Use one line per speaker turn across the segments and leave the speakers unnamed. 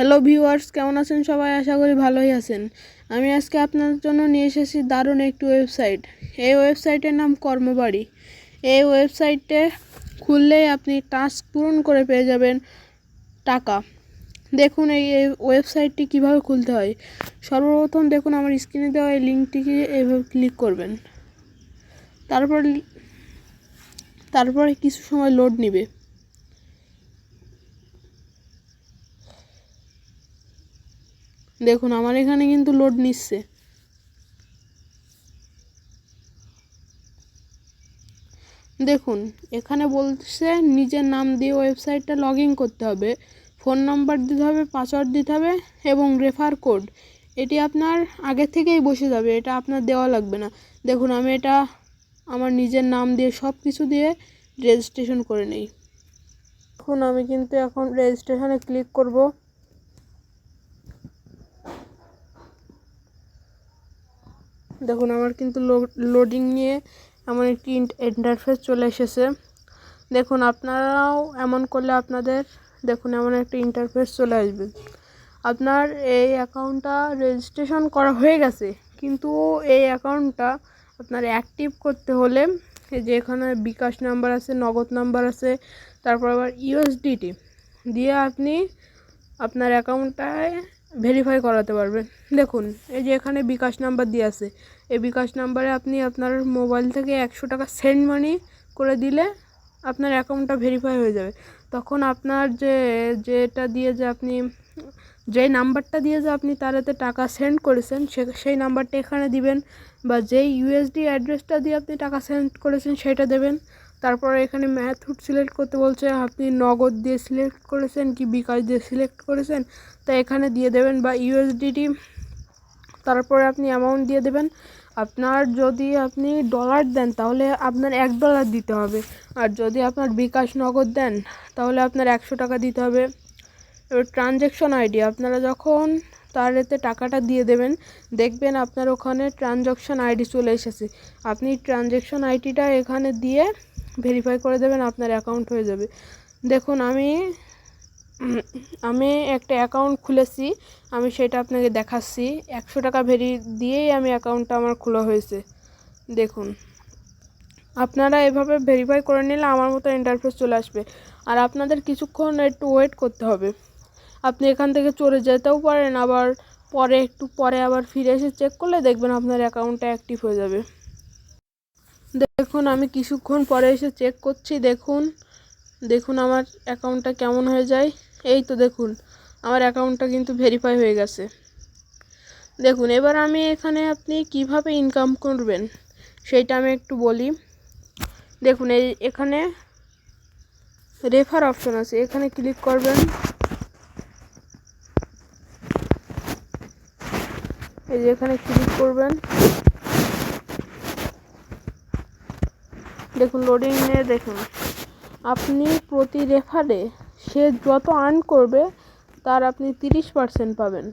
Hello viewers কেমন আছেন সবাই? আশা করি ভালোই আছেন। আমি আজকে আপনার জন্য নিয়ে এসেছি দারুণ একটি ওয়েবসাইট এই ওয়েবসাইটের নাম কর্মবাড়ি। এই ওয়েবসাইটে খুললেই আপনি টাস্ক পূরণ করে পেয়ে যাবেন টাকা। দেখুন এই ওয়েবসাইটটি কীভাবে খুলতে হয়। সর্বপ্রথম দেখুন আমার স্ক্রিনে দেওয়া এই লিঙ্কটিকে এভাবে ক্লিক করবেন। তারপর, তারপরে কিছু সময় লোড নেবে। দেখুন, আমার এখানে কিন্তু লোড নিচ্ছে। দেখুন, এখানে বলছে নিজের নাম দিয়ে ওয়েবসাইটটা লগ করতে হবে। ফোন নাম্বার দিতে হবে পাসওয়ার্ড দিতে হবে এবং রেফার কোড এটি আপনার আগে থেকেই বসে যাবে, এটা আপনার দেওয়া লাগবে না। দেখুন, আমি এটা আমার নিজের নাম দিয়ে সব কিছু দিয়ে রেজিস্ট্রেশন করে নেই। এখন আমি কিন্তু এখন রেজিস্ট্রেশনে ক্লিক করব। দেখুন, আমার কিন্তু লোডিং নিয়ে এমন একটি ইন্টারফেস চলে এসেছে। দেখুন, আপনারাও এমন করলে আপনাদের, দেখুন, এমন একটা ইন্টারফেস চলে আসবে। আপনার এই অ্যাকাউন্টটা রেজিস্ট্রেশন করা হয়ে গেছে, কিন্তু এই অ্যাকাউন্টটা আপনার অ্যাক্টিভ করতে হলে যে এখানে বিকাশ নাম্বার আছে, নগদ নাম্বার আছে, তারপর আবার ইউএসডিটি দিয়ে আপনি আপনার অ্যাকাউন্টটায় ভেরিফাই করাতে পারবেন দেখুন, এই যে এখানে বিকাশ নাম্বার দিয়ে আছে। এই বিকাশ নাম্বারে আপনি আপনার মোবাইল থেকে একশো টাকা সেন্ড মানি করে দিলে আপনার অ্যাকাউন্টটা ভেরিফাই হয়ে যাবে। তখন আপনার যে, যেটা দিয়ে যে আপনি যেই নাম্বারটা দিয়ে যে আপনি তারাতে টাকা সেন্ড করেছেন, সে, সেই নাম্বারটা এখানে দিবেন বা যেই ইউএসডি অ্যাড্রেসটা দিয়ে আপনি টাকা সেন্ড করেছেন, সেটা দেবেন। তারপরে এখানে ম্যাথড সিলেক্ট করতে বলছে, আপনি নগদ দিয়ে সিলেক্ট করেছেন কি বিকাশ দিয়ে সিলেক্ট করেছেন? তা এখানে দিয়ে দেবেন বা ইউএসডিটি তারপরে আপনি অ্যামাউন্ট দিয়ে দেবেন। আপনার যদি আপনি ডলার দেন, তাহলে আপনার এক ডলার দিতে হবে। আর যদি আপনার বিকাশ নগদ দেন, তাহলে আপনার একশো টাকা দিতে হবে। এবার ট্রানজ্যাকশন আইডি আপনারা যখন তার এতে টাকাটা দিয়ে দেবেন, দেখবেন আপনার ওখানে ট্রানজ্যাকশন আইডি চলে এসেছে। আপনি ট্রানজ্যাকশন আইডিটা এখানে দিয়ে ভেরিফাই করে দেবেন আপনার অ্যাকাউন্ট হয়ে যাবে। দেখুন, আমি আমি একটা অ্যাকাউন্ট খুলেছি, আমি সেটা আপনাকে দেখাচ্ছি। একশো টাকা ভেরি দিয়েই আমি অ্যাকাউন্টটা আমার খোলা হয়েছে। দেখুন, আপনারা এভাবে ভেরিফাই করে নিলে আমার মতো ইন্টারফেস চলে আসবে। আর আপনাদের কিছুক্ষণ একটু ওয়েট করতে হবে। আপনি এখান থেকে চলে যেতেও পারেন, আবার পরে, একটু পরে আবার ফিরে এসে চেক করলে দেখবেন আপনার অ্যাকাউন্টটা অ্যাক্টিভ হয়ে যাবে। দেখুন, আমি কিছুক্ষণ পরে এসে চেক করছি, দেখুন। দেখুন আমার অ্যাকাউন্টটা কেমন হয়ে যায়। এই তো দেখুন, আমার অ্যাকাউন্টটা কিন্তু ভেরিফাই হয়ে গেছে। দেখুন, এবার আমি এখানে আপনি কীভাবে ইনকাম করবেন সেইটা আমি একটু বলি। দেখুন, এই এখানে রেফার অপশন আছে, এখানে ক্লিক করবেন। এই যে এখানে ক্লিক করবেন। দেখুন লোডিং নিয়ে দেখুন। আপনি প্রতি রেফারে সে যত আর্ন করবে, তার আপনি তিরিশ পার্সেন্ট পাবেন।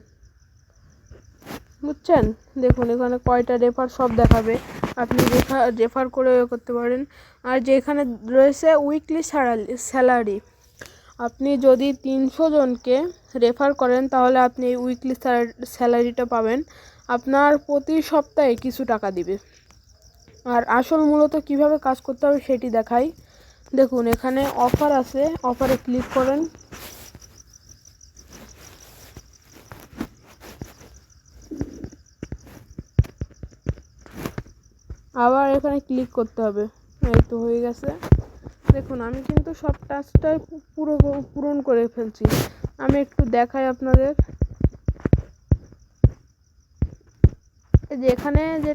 বুঝছেন? দেখুন, এখানে কয়টা রেফার সব দেখাবে। আপনি রেফার রেফার করে করতে পারেন। আর যে এখানে রয়েছে উইকলি স্যালারি আপনি যদি তিনশো জনকে রেফার করেন, তাহলে আপনি উইকলি স্যালারিটা পাবেন। আপনার প্রতি সপ্তাহে কিছু টাকা দিবে। আর আসল মূলত কীভাবে কাজ করতে হবে সেটি দেখাই। দেখুন, এখানে অফার আছে। অফারে ক্লিক করেন। আবার এখানে ক্লিক করতে হবে। এই তো হয়ে গেছে। দেখুন, আমি কিন্তু সব টাস্কটাই পুরো পূরণ করে ফেলছি। আমি একটু দেখাই আপনাদের। যে এখানে যে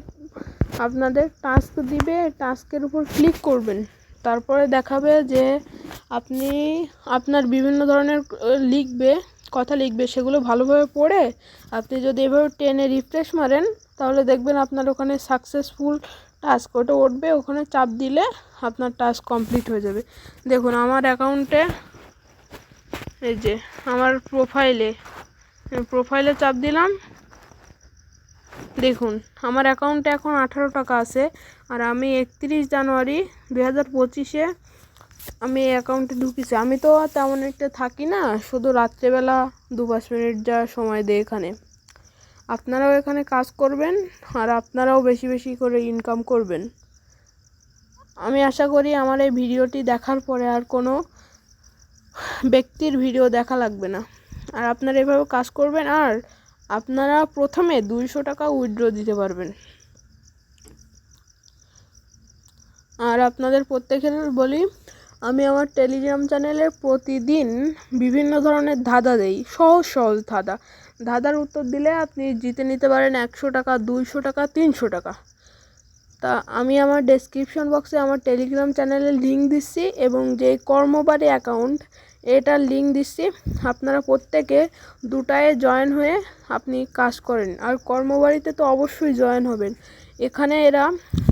আপনাদের টাস্ক দিবে টাস্কের উপর ক্লিক করবেন। তারপরে দেখাবে যে আপনি আপনার বিভিন্ন ধরনের লিখবে, কথা লিখবে, সেগুলো ভালোভাবে পড়ে আপনি যদি এভাবে টেনে রিফ্রেশ মারেন, তাহলে দেখবেন আপনার ওখানে সাকসেসফুল টাস্ক ওটা উঠবে, ওখানে চাপ দিলে আপনার টাস্ক কমপ্লিট হয়ে যাবে। দেখুন, আমার অ্যাকাউন্টে এই যে, আমার প্রোফাইলে প্রোফাইলে চাপ দিলাম দেখুন, আমার অ্যাকাউন্টে এখন আঠারো টাকা আছে আর আমি একত্রিশ জানুয়ারি দু হাজার পঁচিশে আমি অ্যাকাউন্টে ঢুকেছি। আমি তো তেমন একটা থাকি না, শুধু রাত্রেবেলা দু পাঁচ মিনিট যা সময় দেয় এখানে। আপনারাও এখানে কাজ করবেন আর আপনারাও বেশি বেশি করে ইনকাম করবেন। আমি আশা করি আমার এই ভিডিওটি দেখার পরে আর কোনো ব্যক্তির ভিডিও দেখা লাগবে না। আর আপনারা এভাবে কাজ করবেন আর আপনারা প্রথমে দুইশো টাকা উইথড্র দিতে পারবেন। আর আপনাদের প্রত্যেকের বলি, আমি আমার টেলিগ্রাম চ্যানেলে প্রতিদিন বিভিন্ন ধরনের ধাঁধা দেই, সহজ সহজ ধাঁধা। ধাঁধার উত্তর দিলে আপনি জিতে নিতে পারেন একশো টাকা, দুইশো টাকা, তিনশো টাকা। তা আমি আমার ডেসক্রিপশন বক্সে আমার টেলিগ্রাম চ্যানেলের লিঙ্ক দিচ্ছি এবং যে কর্মবাড়ি অ্যাকাউন্ট এটার লিঙ্ক দিচ্ছি। আপনারা প্রত্যেকে দুটায় জয়েন হয়ে আপনি কাজ করেন। আর কর্মবাড়িতে তো অবশ্যই জয়েন হবেন। এখানে এরা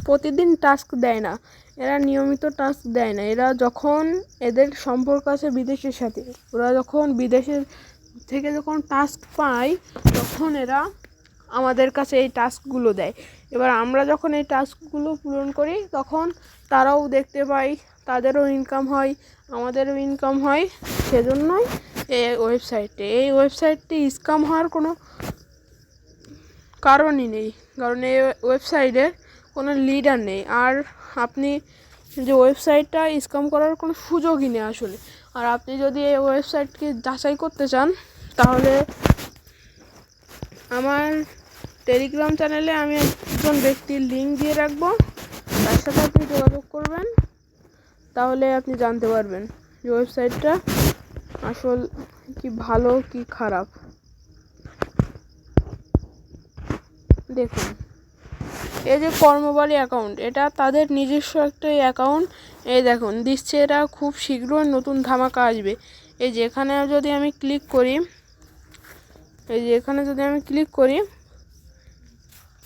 প্রতিদিন টাস্ক দেয় না। এরা নিয়মিত টাস্ক দেয় না। এরা যখন এদের সম্পর্ক আছে বিদেশের সাথে, ওরা যখন বিদেশের থেকে যখন টাস্ক পায়, তখন এরা আমাদের কাছে এই টাস্কগুলো দেয়। এবার আমরা যখন এই টাস্কগুলো পূরণ করি, তখন তারাও দেখতে পাই তাদেরও ইনকাম হয়, আমাদেরও ইনকাম হয়, সেজন্যই এই ওয়েবসাইটে এই ওয়েবসাইটটি স্ক্যাম হওয়ার কোনো কারণই নেই, কারণ এই ওয়েবসাইটের কোনো লিডার নেই। আর আপনি যে ওয়েবসাইটটা স্ক্যাম করার কোনো সুযোগই নেই আসলে। আর আপনি যদি এই ওয়েবসাইটকে যাচাই করতে চান, তাহলে আমার টেলিগ্রাম চ্যানেলে আমি একজন ব্যক্তির লিঙ্ক দিয়ে রাখব। তার সাথে আপনি যোগাযোগ করবেন। তাহলে আপনি জানতে পারবেন যে ওয়েবসাইটটা আসল কি ভালো, কি খারাপ। দেখুন, এই যে কর্মবাড়ি অ্যাকাউন্ট এটা তাদের নিজস্ব একটা অ্যাকাউন্ট এই দেখুন, দিচ্ছে এরা খুব শীঘ্রই নতুন ধামাকা আসবে। এই যে এখানে যদি আমি ক্লিক করি, এই যে এখানে যদি আমি ক্লিক করি,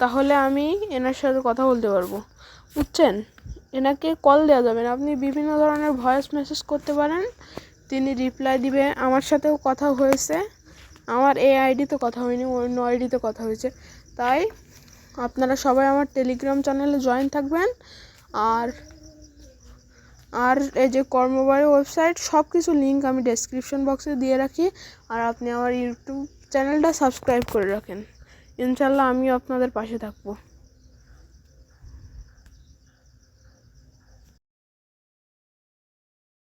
তাহলে আমি এনার সাথে কথা বলতে পারব। বুঝছেন? এনাকে কল দেওয়া যাবে না। আপনি বিভিন্ন ধরনের ভয়েস মেসেজ করতে পারেন, তিনি রিপ্লাই দিবে। আমার সাথেও কথা হয়েছে। আমার এই আইডিতে কথা হয়নি, অন্য আইডিতে কথা হয়েছে। তাই আপনারা সবাই আমার টেলিগ্রাম চ্যানেলে জয়েন থাকবেন। আর আর এই যে কর্মবাড়ি ওয়েবসাইট সব কিছু লিঙ্ক আমি ডেসক্রিপশন বক্সে দিয়ে রাখি। আর আপনি আমার ইউটিউব চ্যানেলটা সাবস্ক্রাইব করে রাখেন। ইনশাল্লাহ আমিও আপনাদের পাশে থাকব।